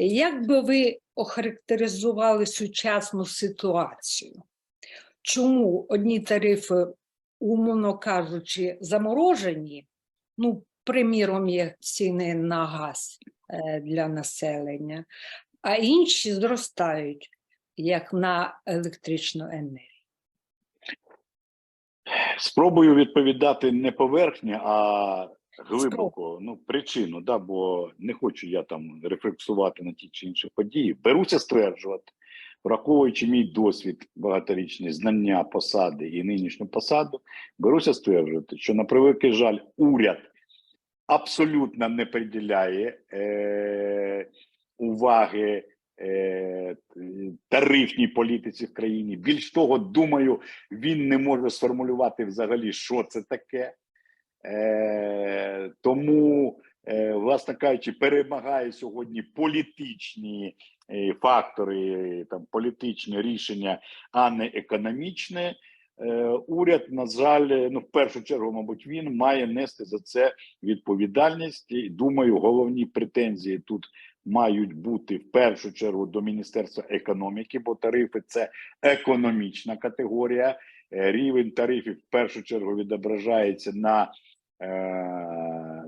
Як би ви охарактеризували сучасну ситуацію? Чому одні тарифи, умовно кажучи, заморожені? Ну, приміром, є ціни на газ е, для населення, а інші зростають, як на електричну енергію. Спробую відповідати не поверхня, а глибоко. Ну, причину, да, бо не хочу я там рефлексувати на ті чи інші події. Беруся стверджувати, враховуючи мій досвід багаторічний, знання посади і нинішню посаду, беруся стверджувати, що на превеликий жаль, уряд абсолютно не приділяє е, уваги. е, Тарифній політиці в країні. Більш того, думаю, він не може сформулювати взагалі, що це таке. Е, тому, е, власне кажучи, перемагає сьогодні політичні е, фактори, там політичні рішення, а не економічне. Е, уряд, на жаль, ну в першу чергу, мабуть, він має нести за це відповідальність. Думаю, головні претензії тут мають бути в першу чергу до Міністерства економіки, бо тарифи це економічна категорія. Е, Рівень тарифів в першу чергу відображається на,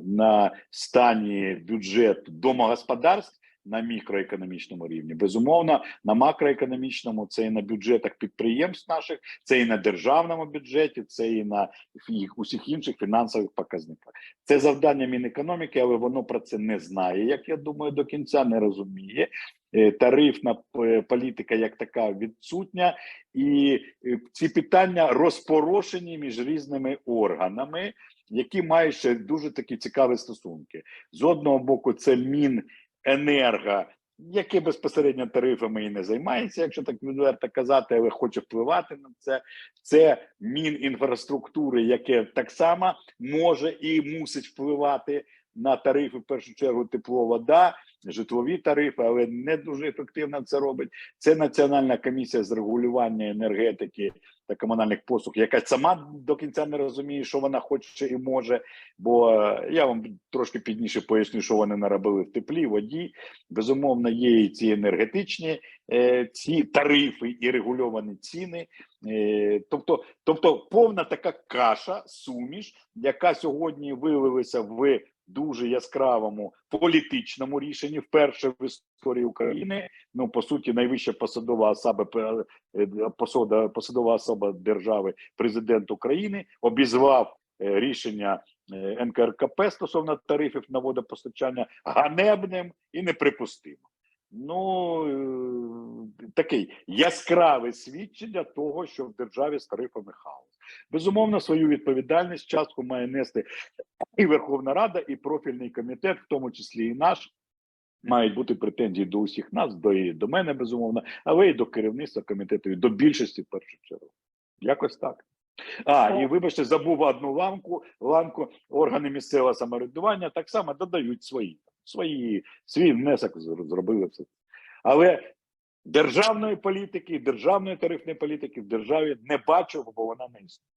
на стані бюджету домогосподарств на мікроекономічному рівні. Безумовно, на макроекономічному це і на бюджетах підприємств наших, це і на державному бюджеті, це і на їх усіх інших фінансових показниках. Це завдання Мінекономіки, але воно про це не знає. Як я думаю, до кінця не розуміє. Е, Тарифна е, політика як така відсутня, і е, ці питання розпорошені між різними органами, які мають ще дуже такі цікаві стосунки. З одного боку, це Міненерго, яке безпосередньо тарифами і не займається, якщо так відверто казати, але хоче впливати на це. Це Мінінфраструктури, яке так само може і мусить впливати на тарифи в першу чергу тепло, вода, житлові тарифи, але не дуже ефективно це робить. Це Національна комісія з регулювання енергетики та комунальних послуг, яка сама до кінця не розуміє, що вона хоче і може. Бо е, я вам трошки пізніше поясню, що вони наробили в теплі, воді. Безумовно, є і ці енергетичні е, ці тарифи і регульовані ціни. Е, тобто, тобто повна така каша, суміш, яка сьогодні вилилася в дуже яскравому політичному рішенні, вперше в історії України. Ну по суті, найвища посадова особа е, посада, посадова особа держави, президент України, обізвав е, рішення е, НКРКП стосовно тарифів на водопостачання ганебним і неприпустимим. Ну е, такий яскраве свідчення того, що в державі з тарифами хаос. Безумовно, свою відповідальність частку має нести і Верховна Рада, і профільний комітет, в тому числі і наш. Мають бути претензії до усіх нас, до і до мене, безумовно, але й до керівництва комітету, і до більшості в першу чергу. Якось так. А, і вибачте, забув одну ланку, ланку органи місцевого самоврядування так само додають свої, свої свій внесок зробили все. Але державної політики, державної тарифної політики в державі не бачу, бо вона не існує.